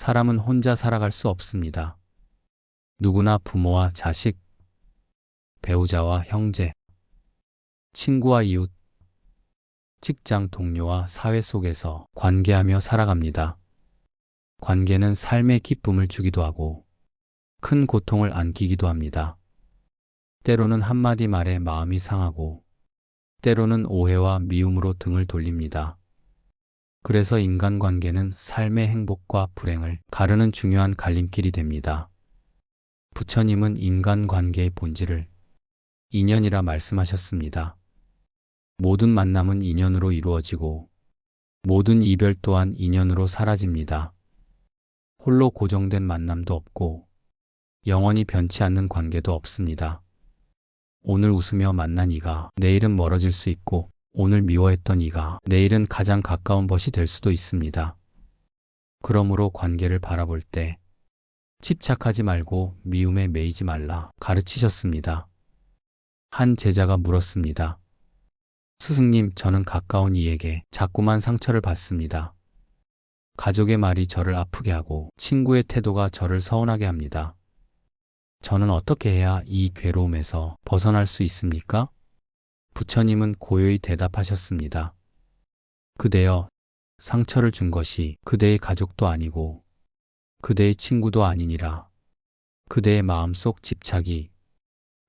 사람은 혼자 살아갈 수 없습니다. 누구나 부모와 자식, 배우자와 형제, 친구와 이웃, 직장 동료와 사회 속에서 관계하며 살아갑니다. 관계는 삶의 기쁨을 주기도 하고 큰 고통을 안기기도 합니다. 때로는 한마디 말에 마음이 상하고 때로는 오해와 미움으로 등을 돌립니다. 그래서 인간관계는 삶의 행복과 불행을 가르는 중요한 갈림길이 됩니다. 부처님은 인간관계의 본질을 인연이라 말씀하셨습니다. 모든 만남은 인연으로 이루어지고 모든 이별 또한 인연으로 사라집니다. 홀로 고정된 만남도 없고 영원히 변치 않는 관계도 없습니다. 오늘 웃으며 만난 이가 내일은 멀어질 수 있고 오늘 미워했던 이가 내일은 가장 가까운 벗이 될 수도 있습니다. 그러므로 관계를 바라볼 때 집착하지 말고 미움에 매이지 말라 가르치셨습니다. 한 제자가 물었습니다. 스승님, 저는 가까운 이에게 자꾸만 상처를 받습니다. 가족의 말이 저를 아프게 하고 친구의 태도가 저를 서운하게 합니다. 저는 어떻게 해야 이 괴로움에서 벗어날 수 있습니까? 부처님은 고요히 대답하셨습니다. 그대여, 상처를 준 것이 그대의 가족도 아니고 그대의 친구도 아니니라. 그대의 마음속 집착이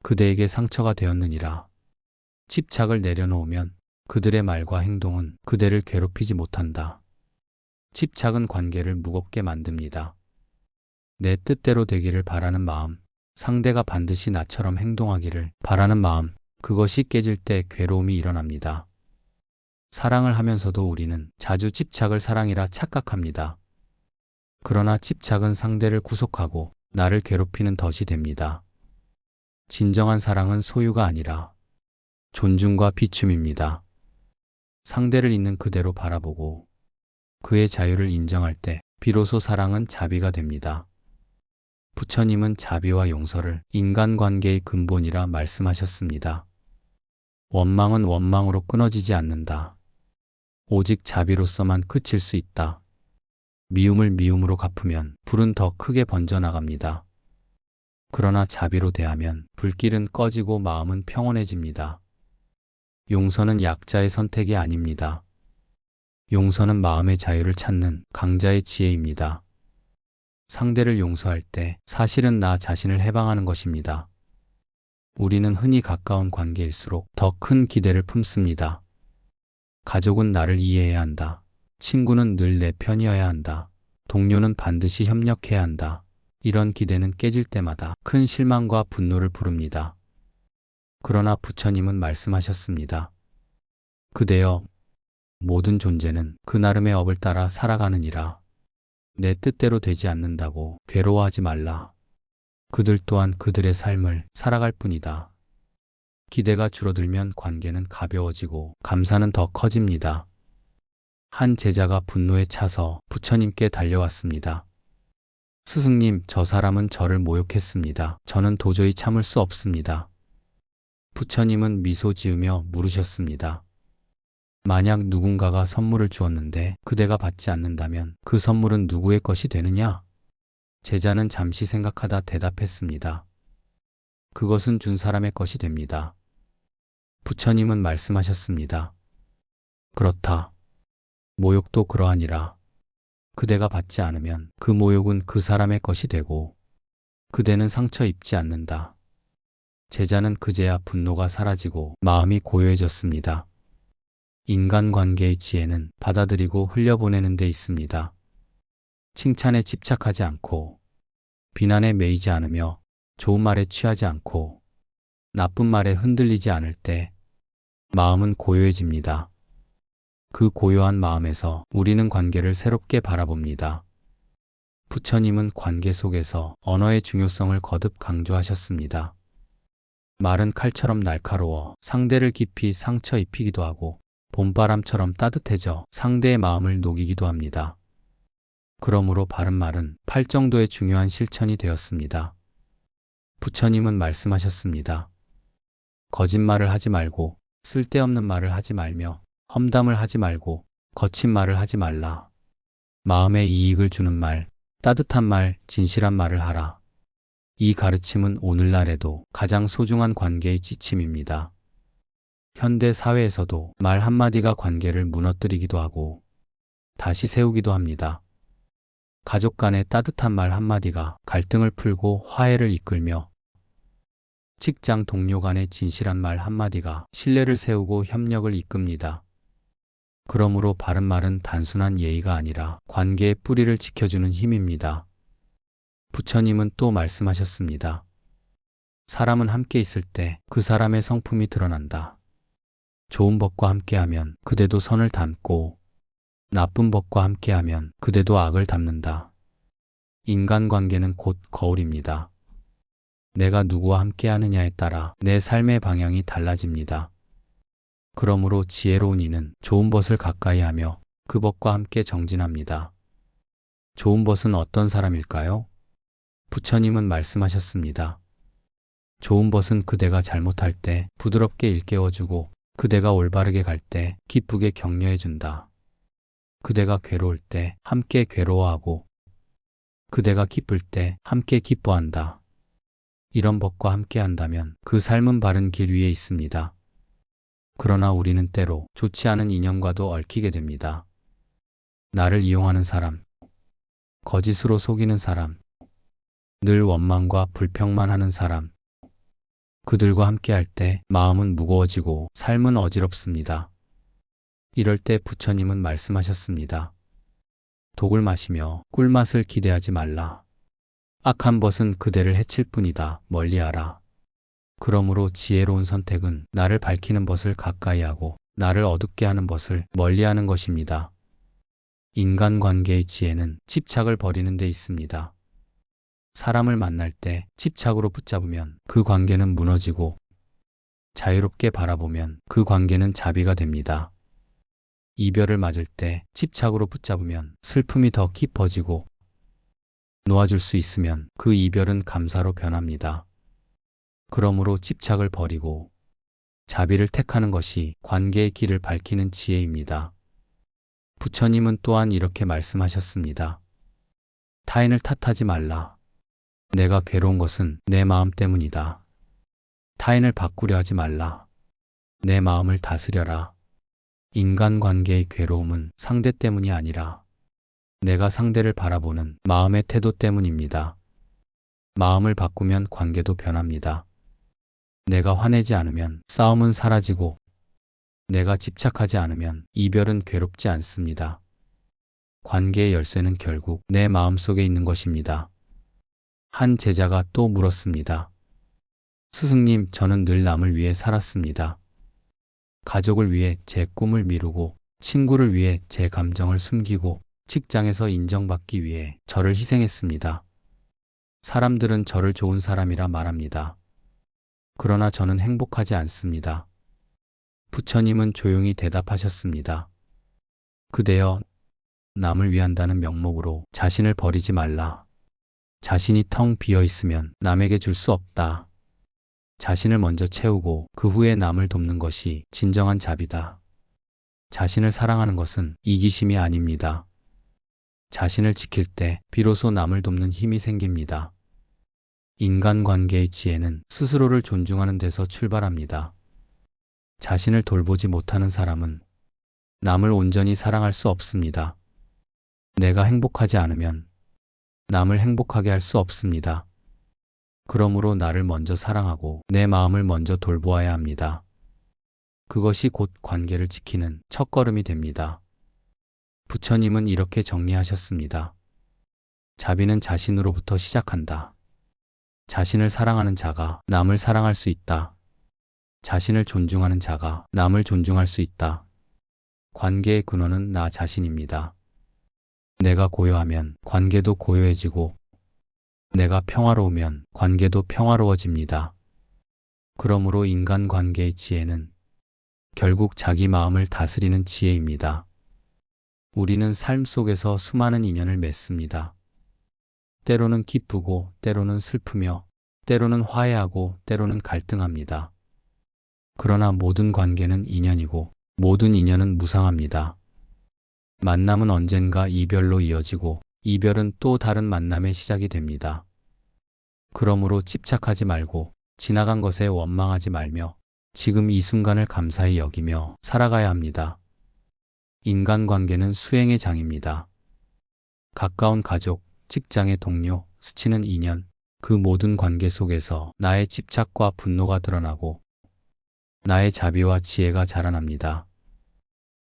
그대에게 상처가 되었느니라. 집착을 내려놓으면 그들의 말과 행동은 그대를 괴롭히지 못한다. 집착은 관계를 무겁게 만듭니다. 내 뜻대로 되기를 바라는 마음, 상대가 반드시 나처럼 행동하기를 바라는 마음, 그것이 깨질 때 괴로움이 일어납니다. 사랑을 하면서도 우리는 자주 집착을 사랑이라 착각합니다. 그러나 집착은 상대를 구속하고 나를 괴롭히는 덫이 됩니다. 진정한 사랑은 소유가 아니라 존중과 비춤입니다. 상대를 있는 그대로 바라보고 그의 자유를 인정할 때 비로소 사랑은 자비가 됩니다. 부처님은 자비와 용서를 인간관계의 근본이라 말씀하셨습니다. 원망은 원망으로 끊어지지 않는다. 오직 자비로서만 그칠 수 있다. 미움을 미움으로 갚으면 불은 더 크게 번져나갑니다. 그러나 자비로 대하면 불길은 꺼지고 마음은 평온해집니다. 용서는 약자의 선택이 아닙니다. 용서는 마음의 자유를 찾는 강자의 지혜입니다. 상대를 용서할 때 사실은 나 자신을 해방하는 것입니다. 우리는 흔히 가까운 관계일수록 더 큰 기대를 품습니다. 가족은 나를 이해해야 한다. 친구는 늘 내 편이어야 한다. 동료는 반드시 협력해야 한다. 이런 기대는 깨질 때마다 큰 실망과 분노를 부릅니다. 그러나 부처님은 말씀하셨습니다. 그대여, 모든 존재는 그 나름의 업을 따라 살아가느니라. 내 뜻대로 되지 않는다고 괴로워하지 말라. 그들 또한 그들의 삶을 살아갈 뿐이다. 기대가 줄어들면 관계는 가벼워지고 감사는 더 커집니다. 한 제자가 분노에 차서 부처님께 달려왔습니다. 스승님, 저 사람은 저를 모욕했습니다. 저는 도저히 참을 수 없습니다. 부처님은 미소 지으며 물으셨습니다. 만약 누군가가 선물을 주었는데 그대가 받지 않는다면 그 선물은 누구의 것이 되느냐? 제자는 잠시 생각하다 대답했습니다. 그것은 준 사람의 것이 됩니다. 부처님은 말씀하셨습니다. 그렇다. 모욕도 그러하니라. 그대가 받지 않으면 그 모욕은 그 사람의 것이 되고 그대는 상처 입지 않는다. 제자는 그제야 분노가 사라지고 마음이 고요해졌습니다. 인간관계의 지혜는 받아들이고 흘려보내는 데 있습니다. 칭찬에 집착하지 않고 비난에 매이지 않으며 좋은 말에 취하지 않고 나쁜 말에 흔들리지 않을 때 마음은 고요해집니다. 그 고요한 마음에서 우리는 관계를 새롭게 바라봅니다. 부처님은 관계 속에서 언어의 중요성을 거듭 강조하셨습니다. 말은 칼처럼 날카로워 상대를 깊이 상처 입히기도 하고 봄바람처럼 따뜻해져 상대의 마음을 녹이기도 합니다. 그러므로 바른 말은 팔 정도의 중요한 실천이 되었습니다. 부처님은 말씀하셨습니다. 거짓말을 하지 말고 쓸데없는 말을 하지 말며 험담을 하지 말고 거친 말을 하지 말라. 마음에 이익을 주는 말, 따뜻한 말, 진실한 말을 하라. 이 가르침은 오늘날에도 가장 소중한 관계의 지침입니다. 현대 사회에서도 말 한마디가 관계를 무너뜨리기도 하고 다시 세우기도 합니다. 가족 간의 따뜻한 말 한마디가 갈등을 풀고 화해를 이끌며 직장 동료 간의 진실한 말 한마디가 신뢰를 세우고 협력을 이끕니다. 그러므로 바른 말은 단순한 예의가 아니라 관계의 뿌리를 지켜주는 힘입니다. 부처님은 또 말씀하셨습니다. 사람은 함께 있을 때 그 사람의 성품이 드러난다. 좋은 법과 함께하면 그대도 선을 담고 나쁜 법과 함께하면 그대도 악을 담는다. 인간관계는 곧 거울입니다. 내가 누구와 함께하느냐에 따라 내 삶의 방향이 달라집니다. 그러므로 지혜로운 이는 좋은 벗을 가까이 하며 그 벗과 함께 정진합니다. 좋은 벗은 어떤 사람일까요? 부처님은 말씀하셨습니다. 좋은 벗은 그대가 잘못할 때 부드럽게 일깨워주고 그대가 올바르게 갈 때 기쁘게 격려해준다. 그대가 괴로울 때 함께 괴로워하고 그대가 기쁠 때 함께 기뻐한다. 이런 법과 함께 한다면 그 삶은 바른 길 위에 있습니다. 그러나 우리는 때로 좋지 않은 인연과도 얽히게 됩니다. 나를 이용하는 사람, 거짓으로 속이는 사람, 늘 원망과 불평만 하는 사람, 그들과 함께 할 때 마음은 무거워지고 삶은 어지럽습니다. 이럴 때 부처님은 말씀하셨습니다. 독을 마시며 꿀맛을 기대하지 말라. 악한 벗은 그대를 해칠 뿐이다. 멀리하라. 그러므로 지혜로운 선택은 나를 밝히는 벗을 가까이 하고 나를 어둡게 하는 벗을 멀리하는 것입니다. 인간관계의 지혜는 집착을 버리는 데 있습니다. 사람을 만날 때 집착으로 붙잡으면 그 관계는 무너지고 자유롭게 바라보면 그 관계는 자비가 됩니다. 이별을 맞을 때 집착으로 붙잡으면 슬픔이 더 깊어지고 놓아줄 수 있으면 그 이별은 감사로 변합니다. 그러므로 집착을 버리고 자비를 택하는 것이 관계의 길을 밝히는 지혜입니다. 부처님은 또한 이렇게 말씀하셨습니다. 타인을 탓하지 말라. 내가 괴로운 것은 내 마음 때문이다. 타인을 바꾸려 하지 말라. 내 마음을 다스려라. 인간관계의 괴로움은 상대 때문이 아니라 내가 상대를 바라보는 마음의 태도 때문입니다. 마음을 바꾸면 관계도 변합니다. 내가 화내지 않으면 싸움은 사라지고 내가 집착하지 않으면 이별은 괴롭지 않습니다. 관계의 열쇠는 결국 내 마음 속에 있는 것입니다. 한 제자가 또 물었습니다. 스승님, 저는 늘 남을 위해 살았습니다. 가족을 위해 제 꿈을 미루고 친구를 위해 제 감정을 숨기고 직장에서 인정받기 위해 저를 희생했습니다. 사람들은 저를 좋은 사람이라 말합니다. 그러나 저는 행복하지 않습니다. 부처님은 조용히 대답하셨습니다. 그대여, 남을 위한다는 명목으로 자신을 버리지 말라. 자신이 텅 비어 있으면 남에게 줄 수 없다. 자신을 먼저 채우고 그 후에 남을 돕는 것이 진정한 자비다. 자신을 사랑하는 것은 이기심이 아닙니다. 자신을 지킬 때 비로소 남을 돕는 힘이 생깁니다. 인간관계의 지혜는 스스로를 존중하는 데서 출발합니다. 자신을 돌보지 못하는 사람은 남을 온전히 사랑할 수 없습니다. 내가 행복하지 않으면 남을 행복하게 할 수 없습니다. 그러므로 나를 먼저 사랑하고 내 마음을 먼저 돌보아야 합니다. 그것이 곧 관계를 지키는 첫걸음이 됩니다. 부처님은 이렇게 정리하셨습니다. 자비는 자신으로부터 시작한다. 자신을 사랑하는 자가 남을 사랑할 수 있다. 자신을 존중하는 자가 남을 존중할 수 있다. 관계의 근원은 나 자신입니다. 내가 고요하면 관계도 고요해지고 내가 평화로우면 관계도 평화로워집니다. 그러므로 인간 관계의 지혜는 결국 자기 마음을 다스리는 지혜입니다. 우리는 삶 속에서 수많은 인연을 맺습니다. 때로는 기쁘고, 때로는 슬프며, 때로는 화해하고, 때로는 갈등합니다. 그러나 모든 관계는 인연이고, 모든 인연은 무상합니다. 만남은 언젠가 이별로 이어지고, 이별은 또 다른 만남의 시작이 됩니다. 그러므로 집착하지 말고 지나간 것에 원망하지 말며 지금 이 순간을 감사히 여기며 살아가야 합니다. 인간관계는 수행의 장입니다. 가까운 가족, 직장의 동료, 스치는 인연, 그 모든 관계 속에서 나의 집착과 분노가 드러나고 나의 자비와 지혜가 자라납니다.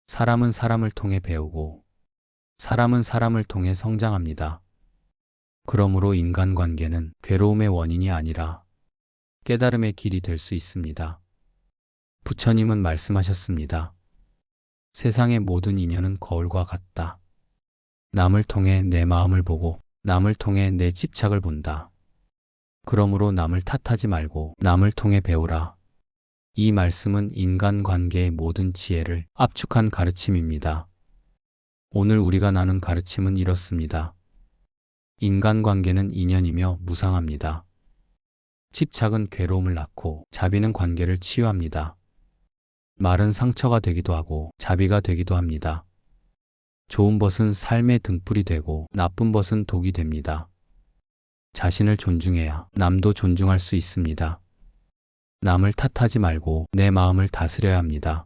사람은 사람을 통해 배우고 사람은 사람을 통해 성장합니다. 그러므로 인간관계는 괴로움의 원인이 아니라 깨달음의 길이 될 수 있습니다. 부처님은 말씀하셨습니다. 세상의 모든 인연은 거울과 같다. 남을 통해 내 마음을 보고 남을 통해 내 집착을 본다. 그러므로 남을 탓하지 말고 남을 통해 배우라. 이 말씀은 인간관계의 모든 지혜를 압축한 가르침입니다. 오늘 우리가 나눈 가르침은 이렇습니다. 인간관계는 인연이며 무상합니다. 집착은 괴로움을 낳고 자비는 관계를 치유합니다. 말은 상처가 되기도 하고 자비가 되기도 합니다. 좋은 벗은 삶의 등불이 되고 나쁜 벗은 독이 됩니다. 자신을 존중해야 남도 존중할 수 있습니다. 남을 탓하지 말고 내 마음을 다스려야 합니다.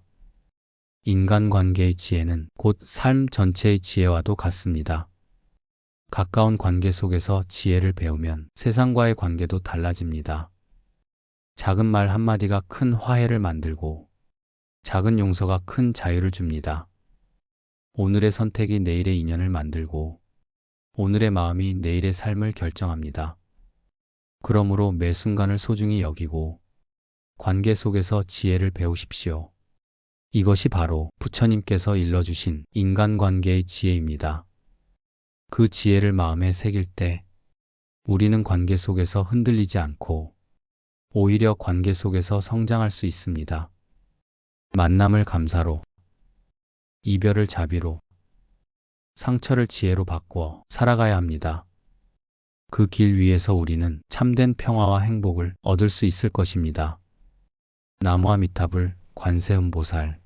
인간관계의 지혜는 곧 삶 전체의 지혜와도 같습니다. 가까운 관계 속에서 지혜를 배우면 세상과의 관계도 달라집니다. 작은 말 한마디가 큰 화해를 만들고 작은 용서가 큰 자유를 줍니다. 오늘의 선택이 내일의 인연을 만들고 오늘의 마음이 내일의 삶을 결정합니다. 그러므로 매 순간을 소중히 여기고 관계 속에서 지혜를 배우십시오. 이것이 바로 부처님께서 일러주신 인간관계의 지혜입니다. 그 지혜를 마음에 새길 때 우리는 관계 속에서 흔들리지 않고 오히려 관계 속에서 성장할 수 있습니다. 만남을 감사로, 이별을 자비로, 상처를 지혜로 바꾸어 살아가야 합니다. 그 길 위에서 우리는 참된 평화와 행복을 얻을 수 있을 것입니다. 나무아미탑을 관세음보살